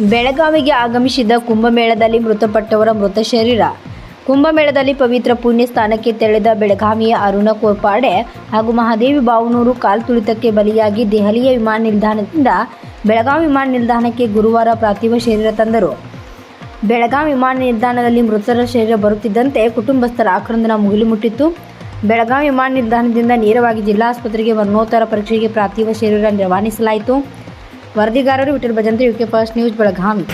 ಬೆಳಗಾವಿಗೆ ಆಗಮಿಸಿದ ಕುಂಭಮೇಳದಲ್ಲಿ ಮೃತಪಟ್ಟವರ ಮೃತ ಶರೀರ. ಕುಂಭಮೇಳದಲ್ಲಿ ಪವಿತ್ರ ಪುಣ್ಯ ಸ್ಥಾನಕ್ಕೆ ತೆರಳಿದ ಬೆಳಗಾವಿಯ ಅರುಣ ಕೋರ್ಪಾಡೆ ಹಾಗೂ ಮಹಾದೇವಿ ಬಾವನೂರು ಕಾಲ್ತುಳಿತಕ್ಕೆ ಬಲಿಯಾಗಿ ದೆಹಲಿಯ ವಿಮಾನ ನಿಲ್ದಾಣದಿಂದ ಬೆಳಗಾವಿ ವಿಮಾನ ನಿಲ್ದಾಣಕ್ಕೆ ಗುರುವಾರ ಪಾರ್ಥಿವ ಶರೀರ ತಂದರು. ಬೆಳಗಾವಿ ವಿಮಾನ ನಿಲ್ದಾಣದಲ್ಲಿ ಮೃತರ ಶರೀರ ಬರುತ್ತಿದ್ದಂತೆ ಕುಟುಂಬಸ್ಥರ ಆಕ್ರಂದನ ಮುಗಿಲು ಮುಟ್ಟಿತ್ತು. ಬೆಳಗಾವಿ ವಿಮಾನ ನಿಲ್ದಾಣದಿಂದ ನೇರವಾಗಿ ಜಿಲ್ಲಾಸ್ಪತ್ರೆಗೆ ಮರಣೋತ್ತರ ಪರೀಕ್ಷೆಗೆ ಪಾರ್ಥಿವ ಶರೀರ ರವಾನಿಸಲಾಯಿತು. ವರದಿಗಾರರು Vithal Bhajantri UK first news Belagavi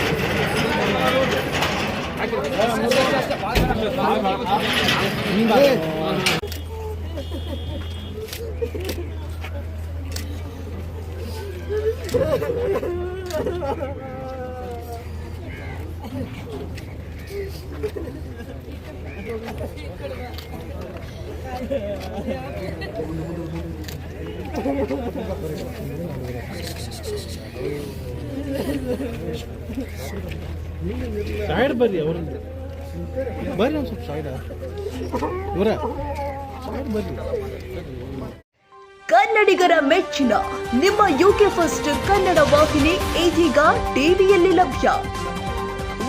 side ಬರ್ರಿ ಅವ್ರಿಂದ ಬರ್ರಿ ಒಂದು ಸ್ವಲ್ಪ ಸೈಡ್ ಇವರ. ಸೈಡ್ ಬರ್ರಿ. ಕನ್ನಡಿಗರ ಮೆಚ್ಚಿನ ನಿಮ್ಮ ಯುಕೆ ಫಸ್ಟ್ ಕನ್ನಡ ವಾಹಿನಿ ಇದೀಗ ಟಿವಿಯಲ್ಲಿ ಲಭ್ಯ.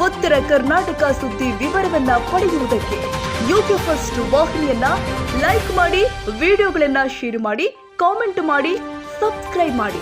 ಉತ್ತರ ಕರ್ನಾಟಕ ಸುದ್ದಿ ವಿವರವನ್ನ ಪಡೆಯುವುದಕ್ಕೆ ಯುಕೆ ಫಸ್ಟ್ ವಾಹಿನಿಯನ್ನ ಲೈಕ್ ಮಾಡಿ ವಿಡಿಯೋಗಳನ್ನ ಶೇರ್ ಮಾಡಿ ಕಾಮೆಂಟ್ ಮಾಡಿ ಸಬ್ಸ್ಕ್ರೈಬ್ ಮಾಡಿ.